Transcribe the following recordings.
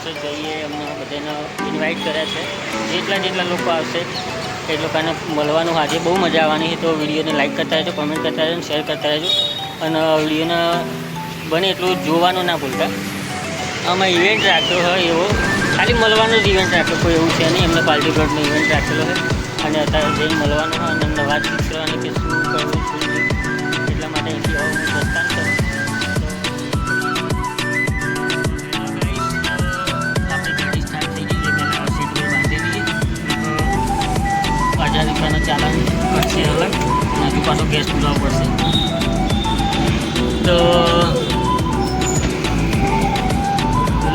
આવશે જઈએ એમને બધાને ઇન્વાઇટ કર્યા છે. જેટલા જેટલા લોકો આવશે, એ લોકોને મળવાનું આજે બહુ મજા આવવાની છે. તો વિડીયોને લાઇક કરતા રહેજો કોમેન્ટ કરતા રહેજો શેર કરતા રહેજો. અને વિડીયોને બને એટલું જોવાનું ના ભૂલતા. આમાં ઇવેન્ટ રાખ્યો હોય એવો, ખાલી મળવાનો જ ઇવેન્ટ રાખ્યો કોઈ એવું છે નહીં. એમને પાર્ટી ઇવેન્ટ રાખેલો છે અને અત્યારે જઈને મળવાનું હોય અને નવા વાતચીત કરવાની કે શું કરવું એટલા માટે અહીંથી હવે હજાર રૂપિયાનો ચાલન કરશે અલગ અને હજુ પાછો ગેસ પુરાવવો પડશે. તો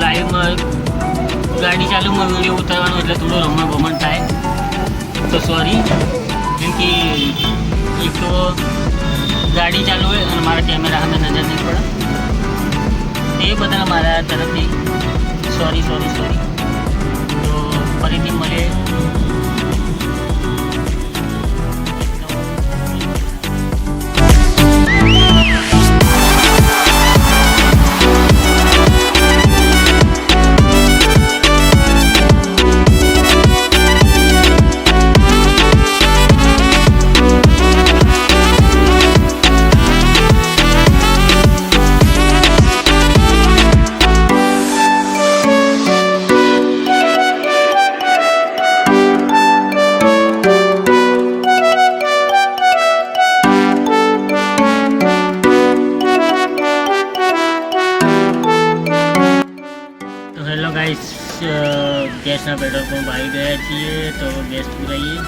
લાઈવમાં ગાડી ચાલુમાં વીડિયો ઉતારવાનો એટલે થોડું રમણ ભમણ થાય. તો સોરી કેમ કે એક તો ગાડી ચાલુ હોય અને મારા કેમેરા સામે નજર નહીં પડે. એ બધા મારા તરફથી સોરી સોરી સોરી તો ફરીથી મળીએ. ગેસના પેટ્રોલ પંપ આવી ગયા છીએ, તો ગેસ પૂરાઈએ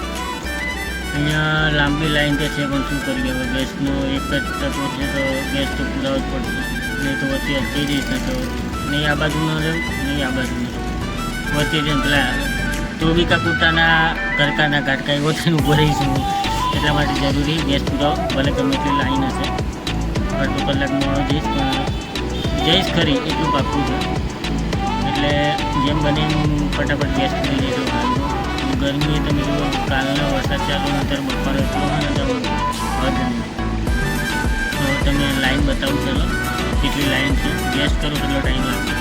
અહીંયા લાંબી લાઈન તો છે, પણ શું કરીએ? હવે ગેસનો એક જ તત્વ છે, તો ગેસ તો પૂરાવો જ પડશે. નહીં તો વચ્ચે અટકી જઈશ ને તો નહીં આ બાજુ ન રહ્યું, નહીં આ બાજુ ન રહું વચ્ચે જેમ પેલા બી કુટાના ઘરકાના ઘાટકા એવો થઈને ઊભો રહીશું. એટલા માટે જરૂરી ગેસ પૂરાવો, ભલે ગમે એટલી લાઈન હશે. અડધો કલાકમાં જઈશ, પણ જઈશ ખરી, એટલું પાકું છે. એટલે જેમ બને હું ફટાફટ ગેસ કરી દીધો. ગરમી તમે જુઓ કાલનો વરસાદ ચાલુ અત્યારે બપોરે એટલો હોય ને તો તમે લાઈન બતાવું ચાલો, કેટલી લાઈન છે. ગેસ કરો કેટલો ટાઈમ લાગશે.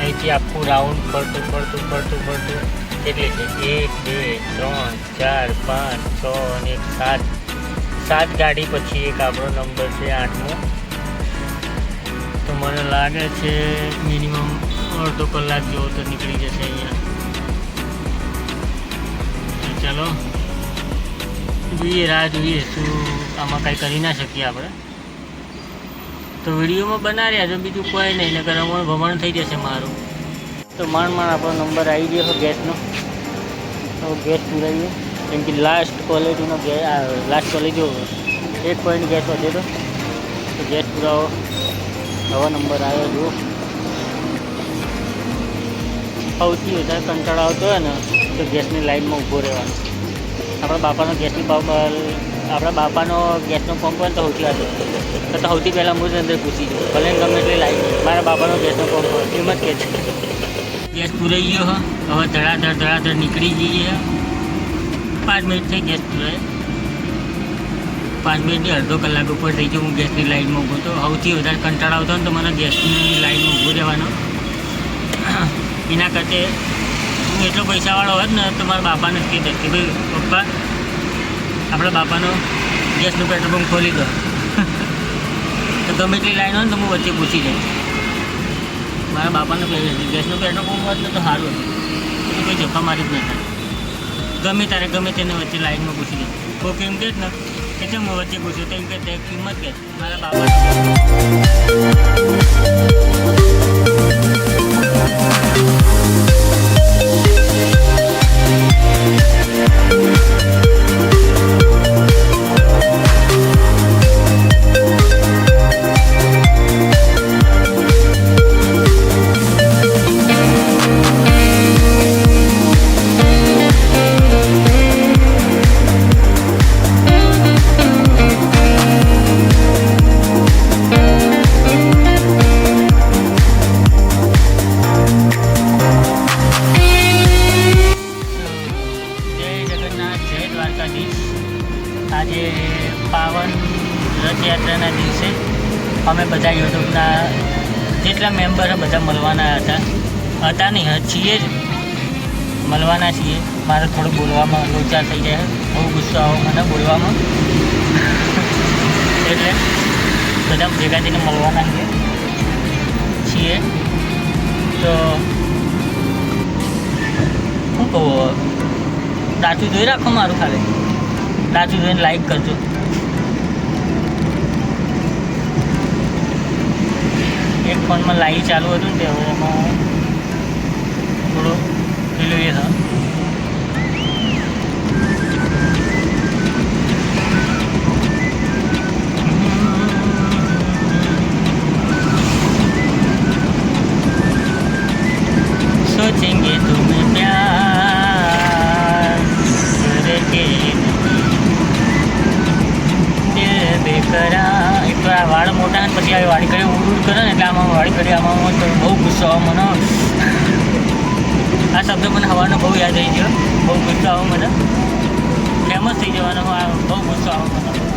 અહીંથી આખું રાઉન્ડ ફરતું ફરતું ફરતું ફરતું. કેટલી છે? એક, બે, ત્રણ, ચાર, પાંચ, છ અને સાત. સાત ગાડી પછી એક આપણો નંબર છે આઠમો. તો મને લાગે છે મિનિમમ અડધો કલાક જેવો તો નીકળી જશે અહીંયા. તો ચાલો, જોઈએ રાહ જોઈએ શું આમાં કાંઈ કરી ના શકીએ આપણે. તો વિડીયોમાં બનાવ્યા જો બીજું કોઈ નહીં, નકર અમારું ભમણ થઈ જશે મારું. તો માંડ માંડ આપણો નંબર આવી ગયો ગેસનો તો ગેસ પુરાવીએ કેમ કે લાસ્ટ ક્વોલિટીનો ગેસ લાસ્ટ ક્વોલિટી એક પોઈન્ટ ગેસ વધ્યો તો. ગેસ પુરાવો. નવો નંબર આવ્યો, જુઓ. સૌથી વધારે કંટાળો આવતો હોય ને, તો ગેસની લાઇનમાં ઊભો રહેવાનો. આપણા બાપાનો ગેસની પંપ આપણા બાપાનો ગેસનો પંપ હોય તો સૌથી આગળ તો સૌથી પહેલાં હું અંદર ઘૂસી જાઉં. ભલે ગમે એટલી લાઈન મારા બાપાનો ગેસનો પંપ હોય. એમ જ કહે છે. ગેસ પૂરાઈ ગયો હવે ધડાધડ ધડાધડ નીકળી જઈએ. પાંચ મિનિટ થઈ ગેસ પાંચ મિનિટથી અડધો કલાક ઉપર થઈ ગયો. હું ગેસની લાઈનમાં ઊભો તો સૌથી વધારે કંટાળો આવતો ને તો મને ગેસની લાઈનમાં ઊભો રહેવાનો. એના કરતે હું એટલો પૈસાવાળો હોત ને તો મારા બાપાને જ કહી દે કે ભાઈ, પપ્પા, આપણા બાપાનો ગેસનું પેટ્રોલ પંપ ખોલી દો. તો ગમે એટલી લાઈન હોય ને તો હું વચ્ચે પૂછી જઈશ મારા બાપાનું ગેસનું પેટ્રોલ પંપ હોત ને તો સારું હતું. કોઈ જપ્પા મારી જ નહીં થાય. ગમે તારે ગમે તેને વચ્ચે લાઈનમાં પૂછી દે કોક એમ કે ને એટલે હું વચ્ચે પૂછ્યું તો એમ કે તે કિંમત કે મારા બાપા. અમે બધા યુટ્યુબના જેટલા મેમ્બર બધા મળવાના હતા. હતા નહીં છીએ જ. મળવાના છીએ. મારે થોડું બોલવામાં લોચા થઈ જાય. બહુ ગુસ્સો આવો મને બોલવામાં. એટલે બધા ભેગા થઈને મળવાના છીએ. તો શું કહું? દાંતું જોઈ રાખો મારું ખાલી. દાંતું જોઈને લાઈક કરજો એક ફોનમાં લાઈવ ચાલુ હતું ને તે હવે એમાં થોડું પેલું એ હા યાદ આવી ગયો બહુ ગુસ્સો આવે મને. ફેમસ થઈ જવાનો બહુ ગુસ્સો આવે મને.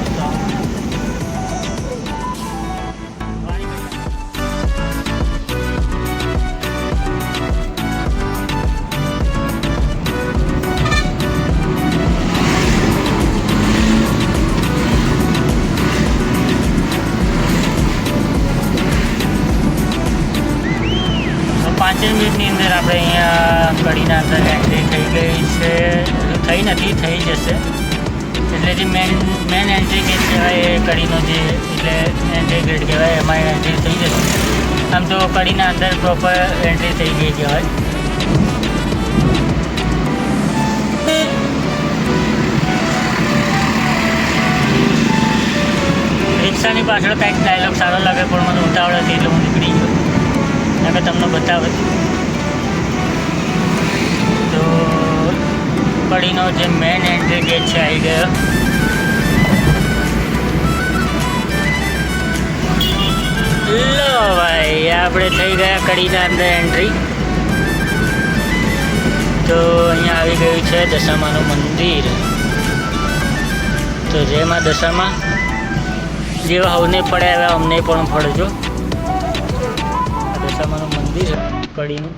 પાંચેક મિનિટની અંદર આપણે અહીંયા કડીના અંદર એન્ટ્રી થઈ ગઈ છે. થઈ નથી, થઈ જશે. એટલે જે મેન મેન એન્ટ્રી ગેટ કહેવાય એ કડીનો જે, એટલે એન્ટ્રી ગેટ કહેવાય, એમાં એન્ટ્રી થઈ જશે. આમ તો કડીના અંદર પ્રોપર એન્ટ્રી થઈ ગઈ કહેવાય. રિક્ષાની પાછળ કંઈક ડાયલોગ સારો લાગે, પણ મને ઉતાવળ હતી એટલે હું નીકળી ગયો. અને તમને બતાવે. તો કડીનો જે મેઇન એન્ટ્રી ગેટ છે, આવી ગયો. લો ભાઈ, આપણે થઈ ગયા કડીના અંદર એન્ટ્રી તો અહીંયા આવી ગયું છે દશામાનું મંદિર. તો જેમાં દશામાં જેવા હવને પડ્યા એવા અમને પણ ફળજો. દશામાનું મંદિર કડીનું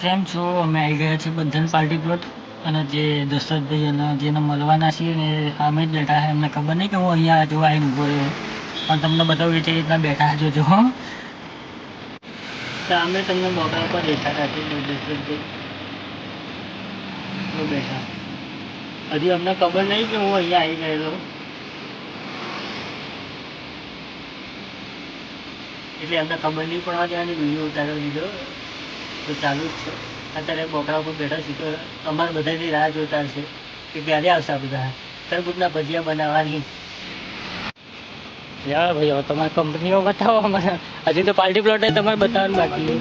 હેલો છો? અમે આવી ગયા છીએ બંધન પાર્ટી પ્લોટ. અને જે દશરથભાઈ અને જેને મળવાના છીએ ને, અમે જ બેઠા છે. એમને ખબર નહીં કે હું અહીંયા જોવા આવીને ઊભો રહ્યો. પણ તમને બતાવું, એ રીતના બેઠા જોજો હો. અમે તમને મોટા પર બેઠા હતા દશરથભાઈ. બેઠા. હજી અમને ખબર નહીં કે હું અહીંયા આવી ગયેલો. એટલે અમને ખબર નહીં પડવા દેવાની વીડિયો ઉતારો દીધો. તો ચાલુ જ છે. અત્યારે બોકડા ઉપર બેઠા છીએ તો અમારે બધાની રાહ જોતા છે કે ક્યારે આવશે બધા. તરબૂચના ભજીયા બનાવવાની. યા ભાઈ હવે તમારી કંપનીઓ બતાવો અમારે. હજી તો પાર્ટી પ્લોટ તમારે બતાવવાનું બાકી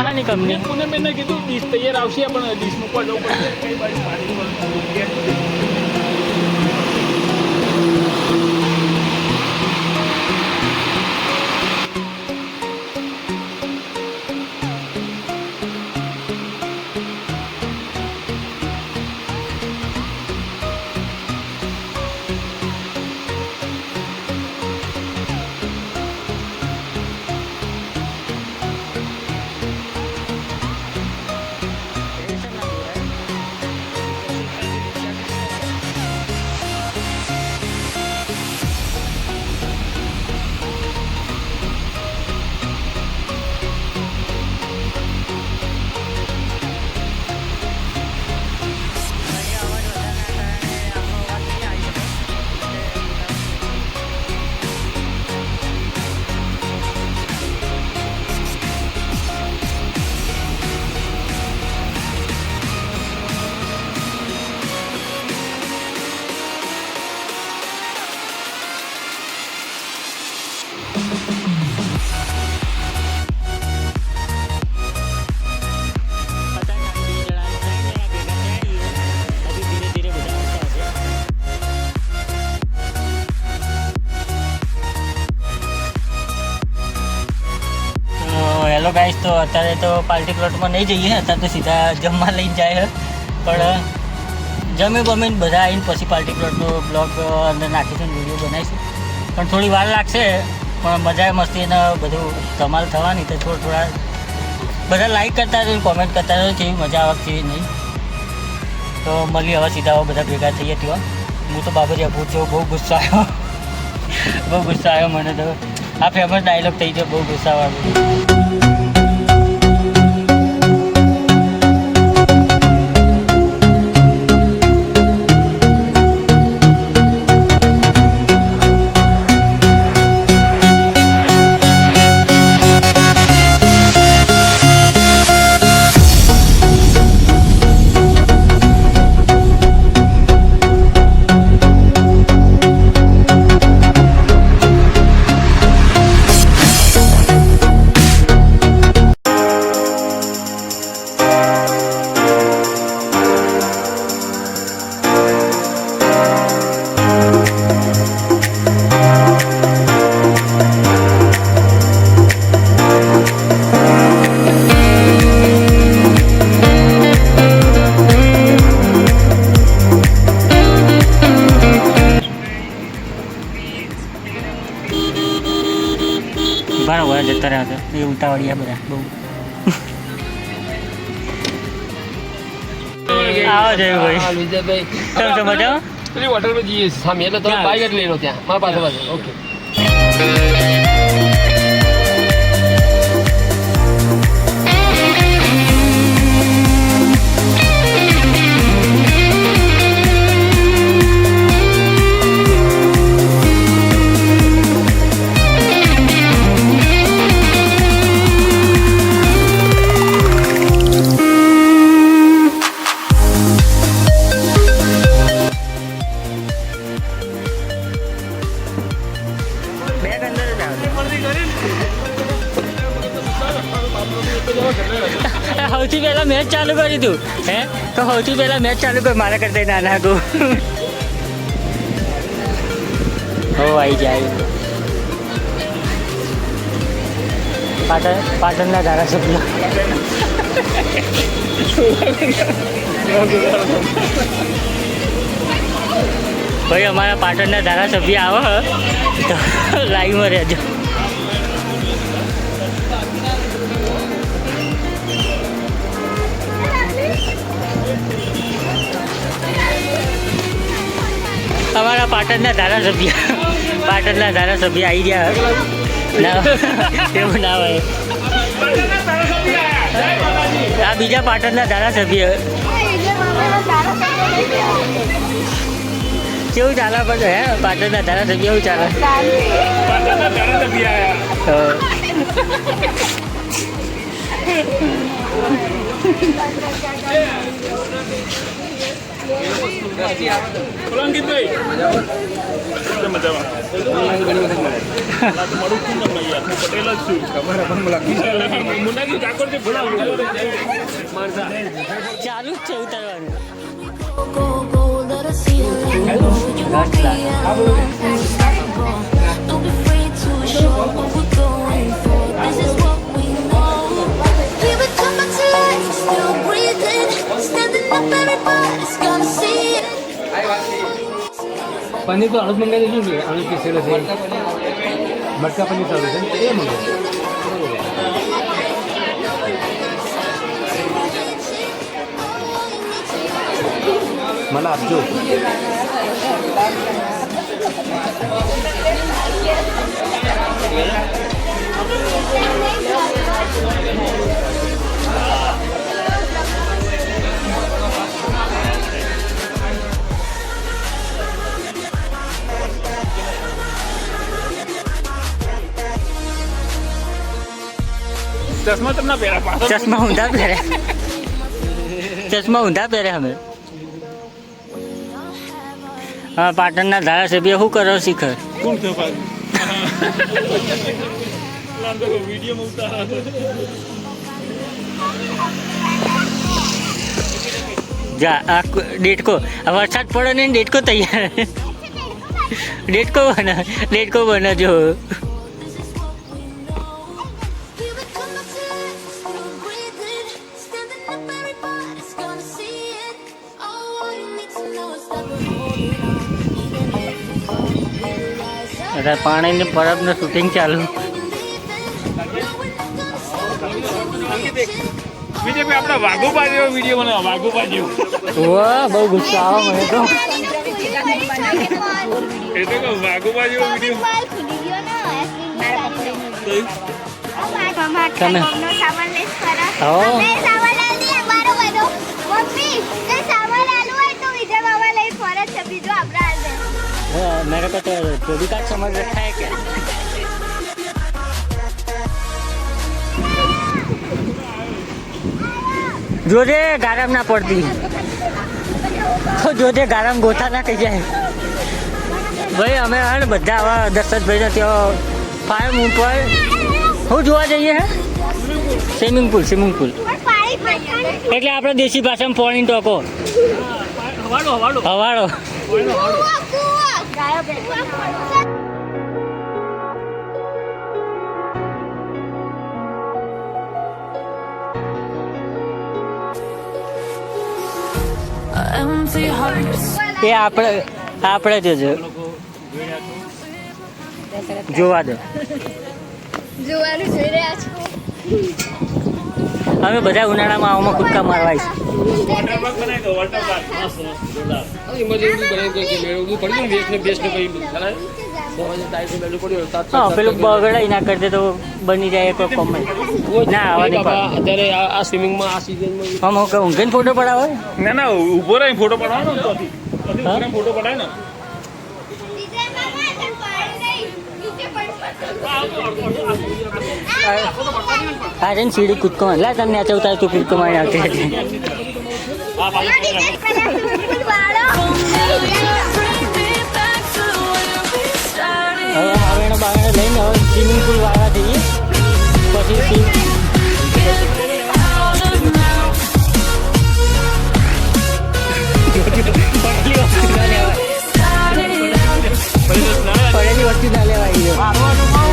આની કંપની? પુણે મેં કીધું ડીશ તૈયાર આવશે પણ ડીશ મૂકવા અત્યારે તો પાર્ટી પ્લોટમાં નહીં જઈએ, અત્યારે તો સીધા જમવા લઈને જાય. પણ, જમી બમીને બધા આવીને પછી પાર્ટી પ્લોટનો બ્લોગ અંદર નાખીશું વીડિયો બનાવીશું. પણ થોડી વાર લાગશે, પણ મજા મસ્તી એને બધું ધમાલ થવાની, તો થોડા થોડા બધા લાઈક કરતા રહે કોમેન્ટ કરતા રહે કેવી મજા આવે, કેવી નહીં. તો મળી હવે સીધા બધા ભેગા થઈએ ત્યાં. હું તો બાબરી અભૂત જેવો બહુ ગુસ્સો આવ્યો. બહુ ગુસ્સો આવ્યો મને તો. આ ફેમસ ડાયલોગ થઈ ગયો, બહુ ગુસ્સાવાળો. ઉતાવળિયા બધા બહુ આવો જય ભાઈ વિજયભાઈ. કેમ છો, મજા પેલી હોટલમાં જઈએ સામે એટલે તમે? બાઈક જ લઈ લો ત્યાં મારા પાસે પાસે ઓકે તું હે? તો સૌથી પહેલા મેચ ચાલુ કર મારા કરતા નાના તું હો આવી જાય પાટણ, પાટણના ધારાસભ્ય. ભાઈ, અમારા પાટણના ધારાસભ્ય આવો લાઈવમાં રહેજો. પાટણના ધારાસભ્ય. પાટણના ધારાસભ્ય આવી ગયા ના, એવું ના હોય. આ બીજા પાટણના ધારાસભ્ય. કેવું ચાલે પણ હે? પાટણના ધારાસભ્ય કેવું ચાલે? તો ચાલુ જ છે ઉતારવાનું. પનીર તો અડદ મંગાવી દઈશું કે અડદ પીસેલો છે મટકા પનીર ચાલુ છે એ મંગાવ મને આપજો ચશ્મા તમને પહેરા ચશ્મા ઊંધા પહેરે. ચશ્મા ઊંધા પહેરે અમે. હા પાટણના ધારાસભ્ય શું કરો શીખર? કોણ થયો જા આ ડેટકો. વરસાદ પડે ને ડેટકો તૈયાર. ડેટકો બના ડેટકો બનાવજો અત્યારે પાણીની બરફનું શૂટિંગ ચાલુ. બીજેપી આપણા વાઘોબા જેવો વીડિયો બનાવો વાઘોબા જેવો. વાહ બહુ ગુસ્સો આવે મને તો. એ તો વાઘોબા જેવો વીડિયો તમે मेरे को तो तो भी काट समझ रखा है क्या જોજે ગારમ ના પડતી તો જોજે ગારમ ગોથા ના થઈ જાય ભાઈ અમે હે ને બધા આવા દશરથભાઈ ત્યાં ફાર્મ ઉપર શું જોવા જઈએ હે સ્વિમિંગ પુલ સ્વિમિંગ પુલ એટલે આપણે દેશી ભાષામાં પોણી ટોકો હવાડો હવાડો હવાડો એ આપણે આપણે જ છે જોવા દો. જોવાનું જોઈ રહ્યા છો. અમે બધા ઉનાળામાં આવામાં કૂદકા મારવા આવીશું વોટર પાર્ક બનાવી દો વોટર પાર્ક મસ્ત મસ્ત જોરદાર. હા પેલું બગડાઈ ના કરતે તો બની જાય એક કોમેન્ટ ના આવા અત્યારે આ સ્વિમિંગમાં આ સિઝનમાં ફોટો પડાવે? ના ના ઊભો રહી ફોટો પડાવો ને ત્યાંથી. ત્યાંથી ઊભો રહીને ફોટો પડાય ને વિજય મામા તને પાડી નહીં નીચે પડશે આ છે ને સીડી કૂદકો માર લા તમને આ ઉતાર તું કૂદકો મારી આવતી હતી આ પાછું હવે આવેણો બાવેણો લઈને હવે સ્વિમિંગ પુલ વાળવા જઈએ પછી સ્વિમ પડેલી વસ્તુ ના લેવાય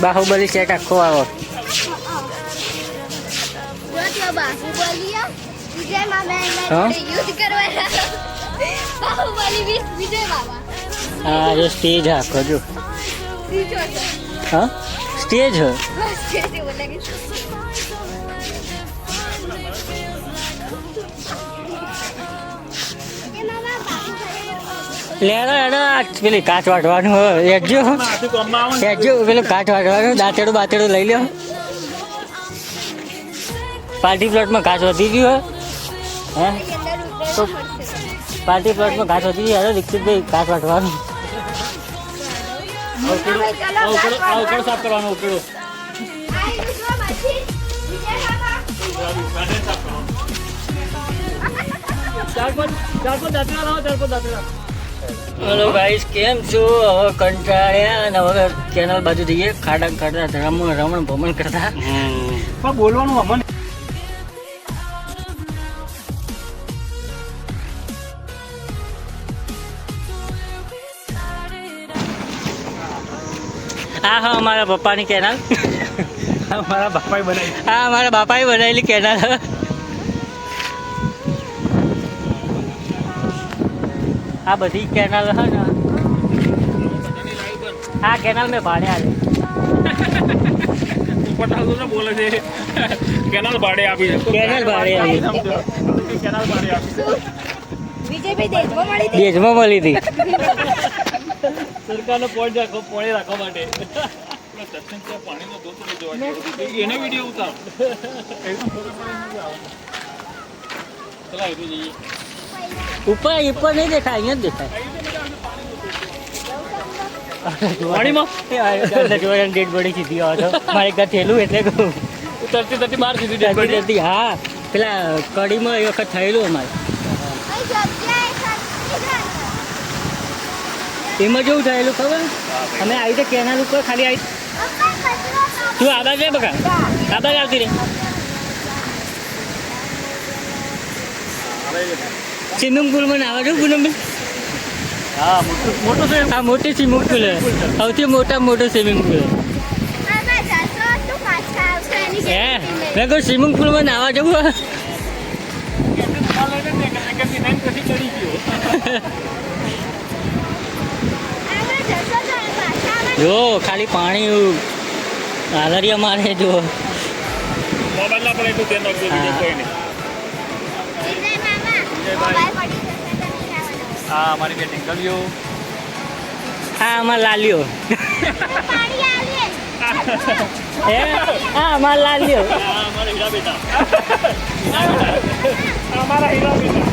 બાહુબલી સેટ આખો આવો હા? જો સ્ટેજ આખો જો. હા? સ્ટેજ લેડો લેડો પેલી કાચ વાટવાનું એજો એજો પેલું કાચ વાટવાનું, દાંતેડું બાતેડું લઈ લ્યો. પાર્ટી પ્લોટમાં કાચ વધી ગયું હે? તો પાર્ટી પ્લોટમાં ઘાસ વધી ગયું હેલો દીક્ષિતભાઈ કાચ વાટવાનું. સાફ કરવાનો કરવાનો ચાર પાંચ ચાર પાંચ દાંતડા લાવો, ચાર પાંચ દાંતરા હેલો ગાઈસ કેમ છો? હવે કંટાળ્યા અને હવે કેનલ બાજુ જઈએ. ખાડા ખાડા રમણ રમણ ભમણ કરતા. પણ બોલવાનું અમને આ હા અમારા પપ્પાની કેનલ મારા બાપાએ બનાવી હા અમારા બાપાએ બનાવેલી કેનલ આ બધી કેનલ હે ને. આ કેનલ મેં ભાડે આલી પટાલ ને બોલે છે. કેનાલ ભાડે આપી છે. કેનાલ ભાડે આપી. કેનાલ ભાડે આપી વિજયભાઈ દેશમાં મળી હતી? સરકારનો પોઈન્ટ રાખો પોણી રાખવા માટે. એને વીડિયો ઉતાર. જઈએ. ઉપર ઉપર નહીં દેખાય અહીંયા જ દેખાય. પાણીમાં? ડેડ બોડી સીધી આવે તો. મારે ઘર થયેલું એટલે કહું. તરતી તરતી બહાર સીધી dead જલ્દી body. હા. પેલા કડીમાં એ વખત થયેલું અમારે. એમાં જેવું થયેલું ખબર? અમે આવી તો કેનાલ ઉપર ખાલી આવી તું આબા છે બકા. આબા આવતી રે સ્વિમિંગ પુલમાં નાવા જો પૂનમ હા મોટું મોટું છે આ મોટી સ્વિમિંગ પુલ છે. સૌથી મોટા મોટો સ્વિમિંગ પુલ હે? મેં કહું સ્વિમિંગ પુલમાં નાવા જવું જો ખાલી પાણી આલરિયા મારે જો. મોબાઈલ ના પડે એટલું ધ્યાન રાખજો બીજું કોઈ નહીં. આવવાનો. હા મારી બેટિંગ કર્યો હા આમાં લાલ્યો. હે? આમાં લાલિયો. હા હીરા બેટા. અમારા હીરા બેટા.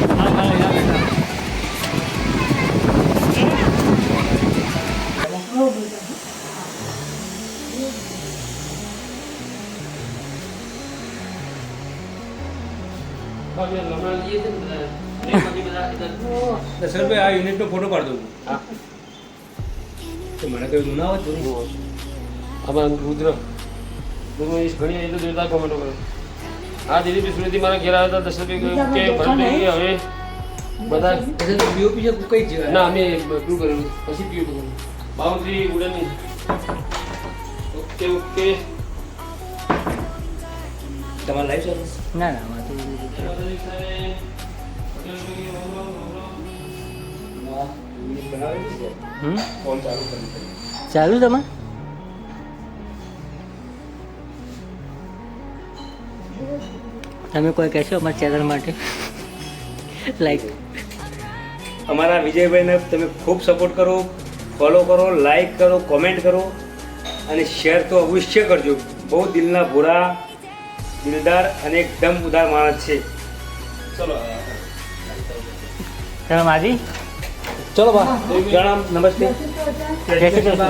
દસ રૂપિયા આ યુનિટનો ફોટો પાડ દઉં તો મને કઈ ના આવત આમાં રુદ્ર. રુદ્રની ઘણી એટલું જોરદાર કોમેન્ટો કરે આ દીદી બી મારા ઘેર આવ્યા હતા. દસ કહ્યું કે ભરત હવે બધા બીઓપી છે કઈ જ ના અમે પેલું કરેલું પછી પીઓ કરેલું બાઉન્ડ્રી ઉડનની. Okay okay. તમારે લાઈવ સર્વિસ ના ના તો ફોન ચાલુ તમે? તમે કોઈ કહેશો અમારા ચેનલ માટે? લાઈક અમારા વિજયભાઈને તમે ખૂબ સપોર્ટ કરો ફોલો કરો લાઈક કરો કોમેન્ટ કરો અને શેર તો અવશ્ય કરજો. બહુ દિલના ભૂરા દિલદાર અને એકદમ ઉદાર માણસ છે. ચલો. તમે માજી? ચલો બા પ્રણામ નમસ્તે. જય શ્રી કૃષ્ણ.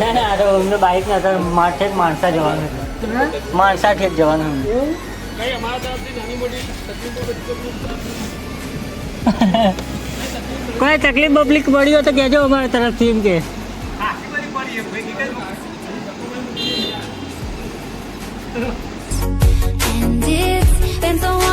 ના ના આ તો અમને બાઇક ના હતા માઠે જ માણસા જવાનું માણસા ઠેક જવાનું કઈ તકલીફો પબ્લિક પડી હોય તો કહેજો અમારા તરફથી એમ કે. And it's been so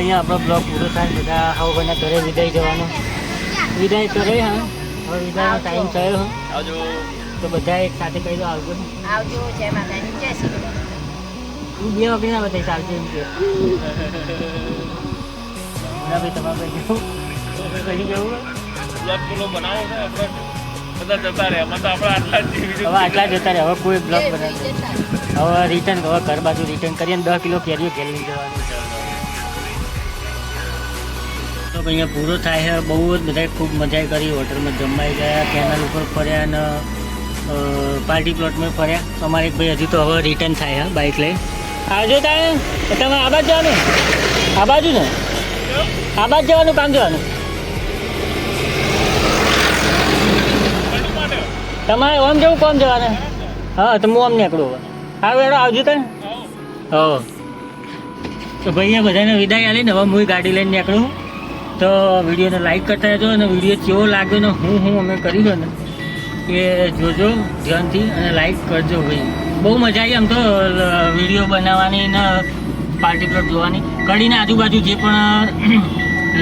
અહીંયા આપણો બ્લોગ પૂરો થાય બધા હવે કોઈના ઘરે વિદાય જવાનું. વિદાય કરે હા. હવે વિદાયનો ટાઈમ થયો આવજો. તો બધા એક સાથે કહી દો આવજો. આવજો જય માતાજી જય શ્રી હું બે વખત ના બતાવીશ આવજો એમ કે ભાઈ તમારે કઈ કેવું બ્લોગ પૂરો બનાવો છે આપણે જીવી હવે આટલા જતા રહે હવે કોઈ બ્લોક બનાવે હવે રિટર્ન હવે ઘર બાજુ રિટર્ન કરીને દસ કિલો કેરીઓ ઘેર જવાનું. તો અહીંયા પૂરો થાય છે. બહુ જ બધાએ ખૂબ મજા કરી હોટલમાં જમાઈ ગયા, કેનાલ ઉપર ફર્યા અને પાર્ટી પ્લોટમાં ફર્યા. અમારે એક ભાઈ હજી તો હવે રિટર્ન થાય છે બાઇક લઈ. આવજો તારે. તમે આ બાજુ જવાનું આ બાજુ ને. આ બાજુ જવાનું, કામ જવાનું. તમારે ઓમ જવું કોમ જવાનું? હા, તો હું આમ નીકળું હા, વેડો, આવજો તને હો તો ભાઈ બધાને વિદાય આલી ને હવે હું ગાડી લઈને નીકળું. તો વિડીયોને લાઈક કરતા રહેજો અને વીડિયો કેવો લાગ્યો ને હું હું અમે કરી ને, એ જોજો ધ્યાનથી અને લાઈક કરજો ભાઈ. બહુ મજા આવી આમ તો વીડિયો બનાવવાની ને પાર્ટી પ્લોટ જોવાની. કડીને આજુબાજુ જે પણ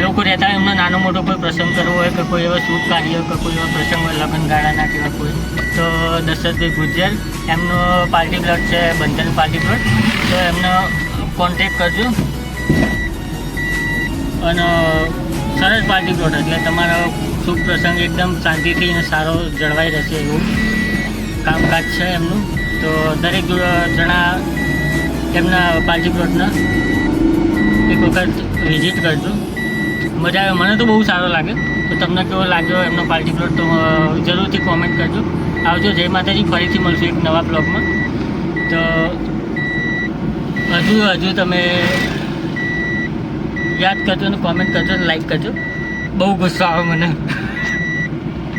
લોકો રહેતા હોય એમનો નાનો મોટો કોઈ પ્રસંગ કરવો હોય કે કોઈ એવા શુભ કાર્ય કે કોઈ એવા પ્રસંગ હોય, લગ્ન ગાળાના કેવા કોઈ, તો દશરથભાઈ ગુજ્જર એમનો પાર્ટી પ્લોટ છે, બંધન પાર્ટી પ્લોટ તો એમનો કોન્ટેક કરજો. અને સરસ પાર્ટી પ્લોટ એટલે તમારો શુભ પ્રસંગ એકદમ શાંતિથી અને સારો જળવાઈ રહેશે એવું કામકાજ છે એમનું. તો દરેક જણા એમના પાર્ટી પ્લોટના એક વખત વિઝિટ કરજો. મજા આવે. મને તો બહુ સારો લાગે. તો તમને કેવો લાગ્યો એમનો પાર્ટી પ્લોટ તો જરૂરથી કોમેન્ટ કરજો. આવજો જય માતાજી. ફરીથી મળશું એક નવા બ્લોગમાં તો હજુ હજુ તમે યાદ કરજો અને કોમેન્ટ કરજો અને લાઈક કરજો. બહુ ગુસ્સો આવે મને.